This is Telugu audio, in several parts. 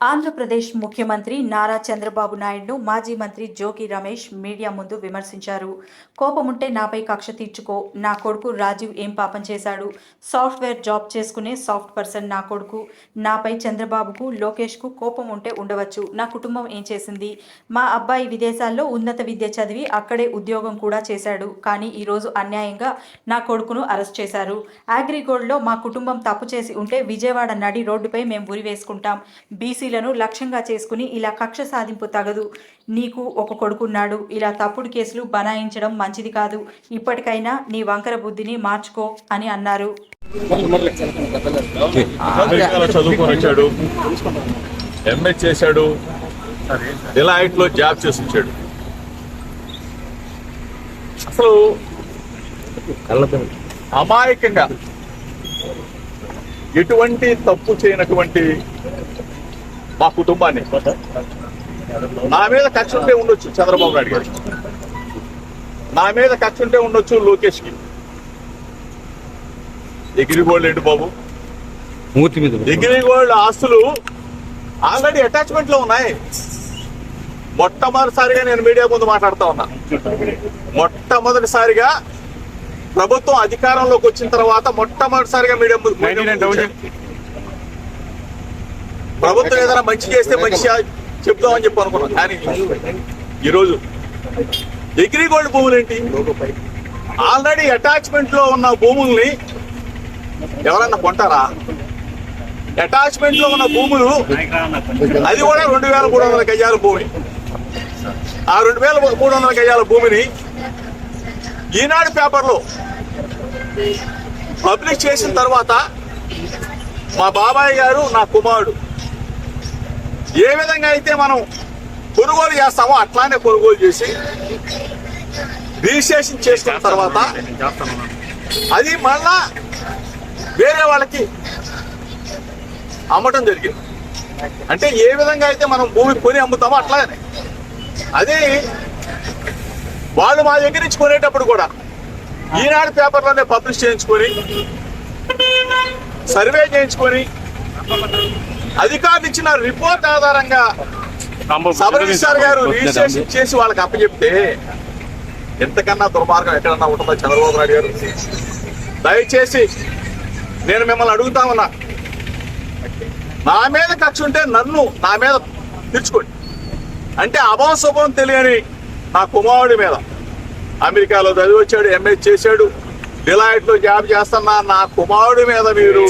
ఆంధ్రప్రదేశ్ ముఖ్యమంత్రి నారా చంద్రబాబు నాయుడును మాజీ మంత్రి జోగి రమేష్ మీడియా ముందు విమర్శించారు. కోపముంటే నాపై కక్ష తీర్చుకో నా కొడుకు రాజీవ్ ఏం పాపం చేశాడు? సాఫ్ట్వేర్ జాబ్ చేసుకునే సాఫ్ట్ పర్సన్ నా కొడుకు. నాపై చంద్రబాబుకు లోకేష్కు కోపం ఉంటే ఉండవచ్చు. నా కుటుంబం ఏం చేసింది? మా అబ్బాయి విదేశాల్లో ఉన్నత విద్య చదివి అక్కడే ఉద్యోగం కూడా చేశాడు. కానీ ఈరోజు అన్యాయంగా నా కొడుకును అరెస్ట్ చేశారు. అగ్రిగోల్డ్లో మా కుటుంబం తప్పు చేసి ఉంటే విజయవాడ నడి రోడ్డుపై మేము ఉరి వేసుకుంటాం. బీసీలను లక్ష్యంగా చేసుకుని ఇలా కక్ష సాధింపు తగదు. నీకు ఒక కొడుకున్నాడు. ఇలా తప్పుడు కేసులు బనాయించడం మంచిది కాదు. ఇప్పటికైనా నీ వంకర బుద్ధిని మార్చుకో అని అన్నారు. చదువుకొని ఎంఏ చేశాడు. జాబ్ చేసి వచ్చాడు. అసలు అమాయకంగా ఎటువంటి తప్పు చేయనటువంటి మా కుటుంబాన్ని. నా మీద కక్ష ఉంటే ఉండొచ్చు చంద్రబాబు నాయుడు గారికి నా మీద కక్ష ఉంటే ఉండొచ్చు లోకేష్కి. ఎగిరిగోళ్ళు ఏంటి బాబు? మూర్తి మీద ఎగిరిగోళ్ళ ఆస్తులు ఆల్రెడీ అటాచ్మెంట్లో ఉన్నాయి. మొట్టమొదటిసారిగా నేను మీడియా ముందు మాట్లాడుతా ఉన్నా. మొట్టమొదటిసారిగా ప్రభుత్వం అధికారంలోకి వచ్చిన తర్వాత మొట్టమొదటిసారిగా మీడియా ముందు. ప్రభుత్వం ఏదైనా మంచి చేస్తే మంచి చెప్దామని చెప్పి అనుకున్నాం కానీ ఈరోజు డిగ్రీ భూములు ఏంటి? ఆల్రెడీ అటాచ్మెంట్లో ఉన్న భూముల్ని ఎవరన్నా కొంటారా? అటాచ్మెంట్లో ఉన్న భూములు అది కూడా రెండు వేల మూడు వందల గజాల భూమి. ఆ రెండు వేల మూడు వందల గజాల భూమిని ఈనాడు పేపర్లో పబ్లిష్ చేసిన తర్వాత మా బాబాయ్ గారు నా కుమారుడు ఏ విధంగా అయితే మనం కొనుగోలు చేస్తామో అట్లానే కొనుగోలు చేసి రిజిస్ట్రేషన్ చేసిన తర్వాత అది మళ్ళా వేరే వాళ్ళకి అమ్మటం జరిగింది. అంటే ఏ విధంగా అయితే మనం భూమి కొని అమ్ముతామో అట్లానే అది వాళ్ళు మా దగ్గర నుంచి కొనేటప్పుడు కూడా ఈనాడు పేపర్లోనే పబ్లిష్ చేయించుకొని సర్వే చేయించుకొని అధికారులు ఇచ్చిన రిపోర్ట్ ఆధారంగా సబ్ రిజిస్టార్ గారు రిజిస్ట్రేషన్ చేసి వాళ్ళకి అప్పచెప్తే ఎంతకన్నా దుర్మార్గం ఎక్కడన్నా ఉంటుందో చంద్రబాబు నాయుడు గారు దయచేసి నేను మిమ్మల్ని అడుగుతా ఉన్నా. నా మీద కక్ష ఉంటే నన్ను నా మీద తెచ్చుకోండి అంటే అభం శుభం తెలియని నా కుమారుడి మీద. అమెరికాలో చదివి వచ్చాడు ఎంఏ చేశాడు. డిలైట్లో జాబ్ చేస్తున్నా నా కుమారుడి మీద మీరు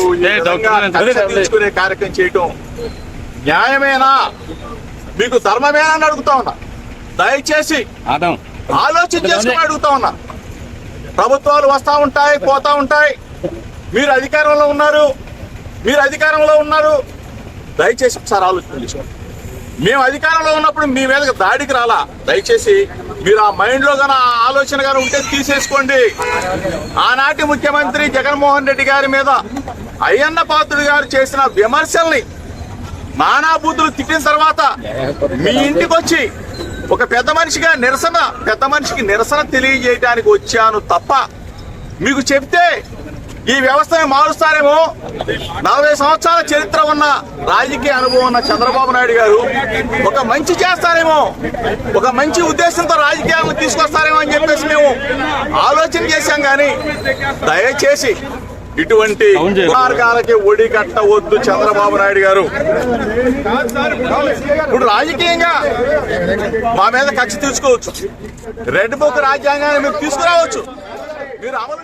తీర్చుకునే కార్యక్రమం చేయటం న్యాయమేనా? మీకు ధర్మమేనా అని అడుగుతా ఉన్నా. దయచేసి ఆలోచన చేసుకుని అడుగుతా ఉన్నా. ప్రభుత్వాలు వస్తా ఉంటాయి పోతా ఉంటాయి. మీరు అధికారంలో ఉన్నారు. మీరు అధికారంలో ఉన్నారు. దయచేసి ఒకసారి ఆలోచన చేసుకోండి. మేము అధికారంలో ఉన్నప్పుడు మీ మీద దాడికి రాలా? దయచేసి మీరు ఆ మైండ్లో ఆ ఆలోచన గారు ఉంటే తీసేసుకోండి. ఆనాటి ముఖ్యమంత్రి జగన్మోహన్ రెడ్డి గారి మీద అయ్యన్న పాత్రుడు గారు చేసిన విమర్శల్ని నానాబూతులు తిట్టిన తర్వాత మీ ఇంటికి వచ్చి ఒక పెద్ద మనిషిగా నిరసన పెద్ద మనిషికి నిరసన తెలియజేయడానికి వచ్చాను తప్ప మీకు చెప్తే ఈ వ్యవస్థని మారుస్తారేమో? నలభై సంవత్సరాల చరిత్ర ఉన్న రాజకీయ అనుభవం ఉన్న చంద్రబాబు నాయుడు గారు ఒక మంచి చేస్తారేమో? ఒక మంచి ఉద్దేశంతో రాజకీయాలను తీసుకొస్తారేమో అని చెప్పేసి మేము ఆలోచన చేశాం కానీ దయచేసి ఇటువంటి. మార్గాలకి ఒడి కట్టవద్దు చంద్రబాబు నాయుడు గారు. ఇప్పుడు రాజకీయంగా మా మీద కక్ష తీసుకోవచ్చు రెడ్ బుక్ రాజ్యాంగాన్ని మీరు తీసుకురావచ్చు. మీరు అమలు